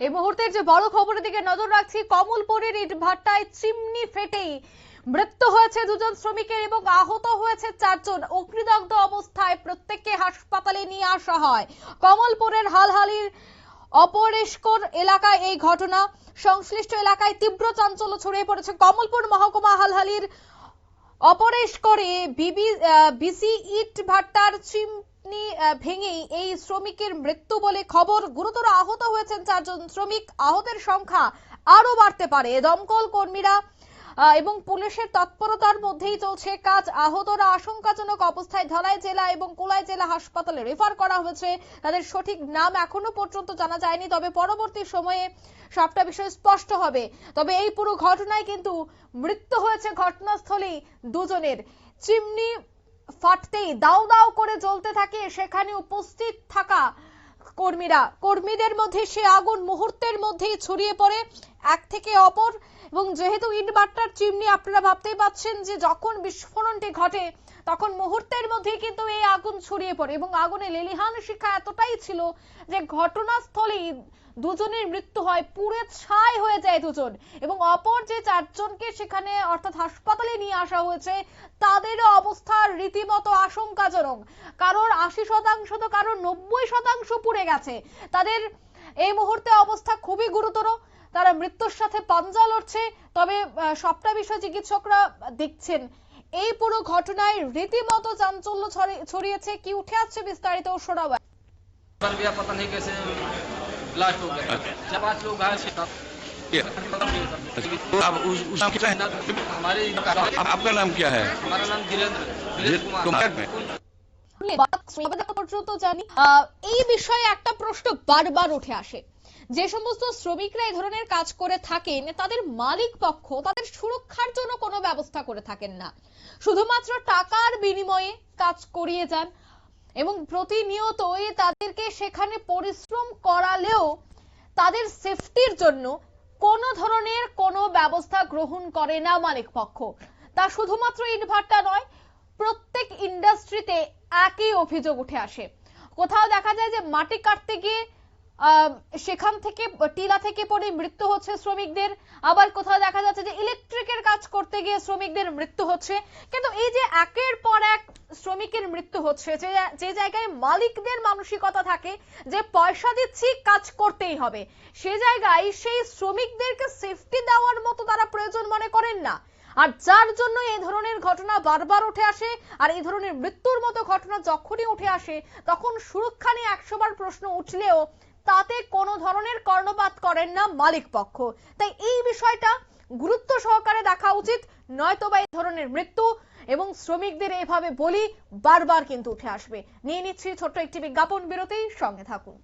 এই মুহূর্তের যে বড় খবরের দিকে নজর রাখছি, কমলপুরের ইট ভাটায় চিমনি ফেটেই মৃত্যু হয়েছে দুজন শ্রমিকের এবং আহত হয়েছে চারজন। অগ্নিদগ্ধ অবস্থায় প্রত্যেককে হাসপাতালে নিয়ে আসা হয়। কমলপুরের হালহালির অপরেশকর এলাকায় এই ঘটনা। সংশ্লিষ্ট এলাকায় তীব্র চাঞ্চল্য ছড়িয়ে পড়েছে। কমলপুর মহকুমা হালহালির অপরেশ করে বিবি বিসি ইট ভাট্টার চিমনি আহ, ভেঙেই এই শ্রমিকের মৃত্যু বলে খবর। গুরুতর আহত হয়েছেন চারজন শ্রমিক। আহতের সংখ্যা আরও বাড়তে পারে। দমকল কর্মীরা এবং পুলিশের তৎপরতার মধ্যেই চলছে কাজ। আহতরা আশঙ্কাজনক অবস্থায় ধলাই জেলা এবং কোলাই জেলা হাসপাতালে রেফার করা হয়েছে। তাদের সঠিক নাম এখনও পর্যন্ত জানা যায়নি তবে পরবর্তী সময়ে সবটা বিষয় স্পষ্ট হবে। তবে এই পুরো ঘটনায় কিন্তু মৃত্যু হয়েছে ঘটনাস্থলেই দুজনের। চিমনি ফাটতেই দাউ দাউ করে জ্বলতে থাকে সেখানে উপস্থিত থাকা কর্মীরা। কর্মীদের মধ্যে সে আগুন মুহূর্তের মধ্যেই ছড়িয়ে পড়ে। এক থেকে অপর, এবং যেহেতু ইট ভাট্টার চিমনি আপনারা ভাবতেই পাচ্ছেন যে যখন বিস্ফোরণটি ঘটে, তখন মুহূর্তের মধ্যেই কিন্তু এই আগুন ছড়িয়ে পড়ে, এবং আগুনে লেলিহান শিক্ষা এতটাই ছিল যে ঘটনাস্থলেই দুজনের মৃত্যু হয়, পুড়ে ছাই হয়ে যায় দুজন, এবং অপর যে চারজনকে সেখানে অর্থাৎ হাসপাতালে নিয়ে আসা হয়েছে, তাদেরও অবস্থা রীতিমতো আশঙ্কাজনক। কারোর আশি শতাংশ তো কারোর নব্বই শতাংশ পুড়ে গেছে। তাদের এই মুহূর্তে অবস্থা খুবই গুরুতর তারা মৃত্যুর সাথে পাঞ্জা লড়ছে তবে আহ, সবটা বিষয় চিকিৎসকরা দেখছেন এই পুরো ঘটনায় রীতিমতো চাঞ্চল্য ছড়ি- ছড়িয়েছে কি উঠে আসছে বিস্তারিত শোনাব पर गया पता नहीं कैसे ब्लास्ट हो गया चार पांच लोग घायल थे सब तो आप उस, उस नाम क्या है हमारे आप, आपका नाम क्या है हमारा नाम धीरेन्द्र धीरेन्द्र धीरेन्द्र कुमार। कुमार ধন্যবাদ পর্যন্ত জানি আহ, এই বিষয়ে একটা প্রশ্ন বারবার উঠে আসে যে সমস্ত শ্রমিকরা এই ধরনের কাজ করে থাকেন, তাদের মালিক পক্ষ তাদের সুরক্ষার জন্য কোনো ব্যবস্থা করে থাকেন না। শুধুমাত্র টাকার বিনিময়ে কাজ করিয়ে যান এবং প্রতিনিয়তই তাদেরকে সেখানে পরিশ্রম করালেও তাদের সেফটির জন্য কোনো ধরনের কোনো ব্যবস্থা গ্রহণ করে না মালিক পক্ষ। তা শুধুমাত্র ইটভাট্টা নয়, প্রত্যেক ইন্ডাস্ট্রিতে একই অভিযোগ উঠে আসে। কোথাও দেখা যায় যে মাটি কাটতে গিয়ে সেখান থেকে, টিলা থেকে পড়ে মৃত্যু হচ্ছে শ্রমিকদের। আবার কোথাও দেখা যাচ্ছে যে ইলেকট্রিকের কাজ করতে গিয়ে শ্রমিকদের মৃত্যু হচ্ছে। কিন্তু এই যে একের পর এক শ্রমিকের মৃত্যু হচ্ছে, যে জায়গায় মালিকদের মানসিকতা থাকে, যে পয়সা দিচ্ছি, কাজ করতেই হবে, সে জায়গায় সেই শ্রমিকদেরকে সেফটি দেওয়ার মতো তারা প্রয়োজন মনে করেন না। আর যার জন্য এই ধরনের ঘটনা বারবার উঠে আসে, আর এই ধরনের মৃত্যুর মতো ঘটনা যখনই উঠে আসে, তখন সুরক্ষা নিয়ে একশোবার প্রশ্ন উঠলেও তাতে কোনো ধরনের কর্ণপাত করেন না মালিক পক্ষ। তাই এই বিষয়টা গুরুত্ব সহকারে দেখা উচিত। নয়তো বা এই ধরনের মৃত্যু এবং শ্রমিকদের এভাবে বলি বারবার কিন্তু উঠে আসবে। নিয়ে নিচ্ছি ছোট্ট একটি বিজ্ঞাপন বিরতি সঙ্গে থাকুন।